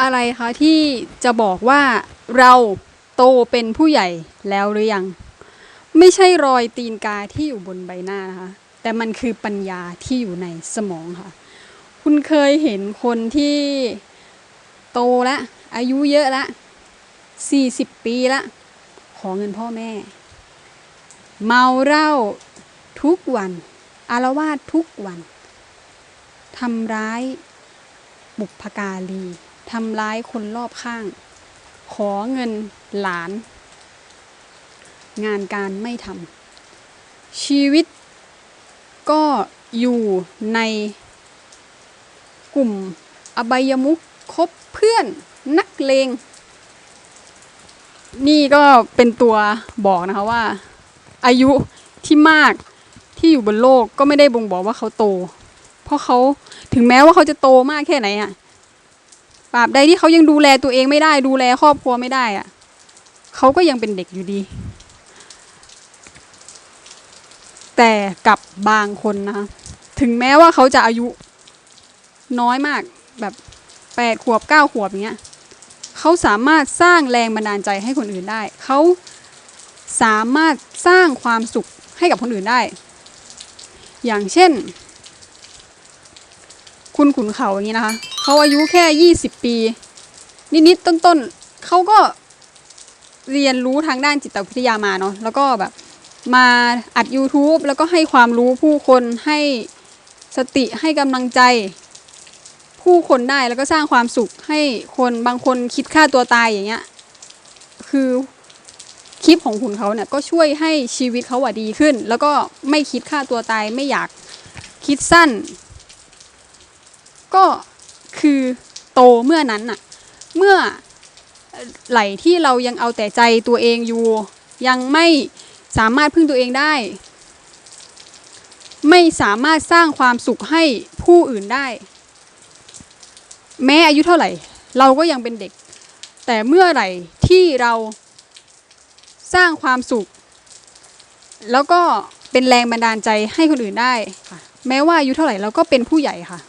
อะไรคะที่จะบอกว่าเราโตเป็นผู้ใหญ่แล้วหรือยัง ไม่ใช่รอยตีนกาที่อยู่บนใบหน้านะคะ แต่มันคือปัญญาที่อยู่ในสมองค่ะ คุณเคยเห็นคนที่โตแล้วอายุเยอะแล้วสี่สิบปีล้วขอเงินพ่อแม่ เมาเหล้าทุกวัน อารวาสทุกวันทำร้ายบุพการี ทำร้ายคนรอบข้าง ขอเงินหลาน งานการไม่ทำชีวิตก็อยู่ในกลุ่มอบายมุขคบเพื่อนนักเลง นี่ก็เป็นตัวบอกนะคะว่า อายุที่มากที่อยู่บนโลกก็ไม่ได้บ่งบอกว่าเขาโต เพราะเขาถึงแม้ว่าเขาจะโตมากแค่ไหนอะ ตราบใดที่เขายังดูแลตัวเองไม่ได้ ดูแลครอบครัวไม่ได้อะเขาก็ยังเป็นเด็กอยู่ดี แต่กับบางคนนะคะถึงแม้ว่าเขาจะอายุน้อยมากแบบแปดขวบเก้าขวบอย่างเงี้ยเขาสามารถสร้างแรงบันดาลใจให้คนอื่นได้ เขาสามารถสร้างความสุขให้กับคนอื่นได้ อย่างเช่น คุณขุนเขาอย่างนี้นะคะ เขาอายุแค่ยี่สิบปี นิดๆต้นๆเขาก็เรียนรู้ทางด้านจิตวิทยามาเนาะแล้วก็แบบมาอัด YouTube แล้วก็ให้ความรู้ผู้คนให้สติให้กำลังใจ ผู้คนได้แล้วก็สร้างความสุขให้คนบางคนคิดฆ่าตัวตายอย่างเงี้ยคือคลิปของคุณเขาเนี่ยก็ช่วยให้ชีวิตเขาอะดีขึ้น แล้วก็ไม่คิดฆ่าตัวตายไม่อยากคิดสั้น ก็ คือโตเมื่อนั้นน่ะเมื่อไหลที่เรายังเอาแต่ใจตัวเองอยู่ ยังไม่สามารถพึ่งตัวเองได้ ไม่สามารถสร้างความสุขให้ผู้อื่นได้ แม้อายุเท่าไหร่ เราก็ยังเป็นเด็ก แต่เมื่อไหร่ที่เราสร้างความสุข แล้วก็เป็นแรงบันดาลใจให้คนอื่นได้ แม้ว่าอายุเท่าไหร่เราก็เป็นผู้ใหญ่ค่ะ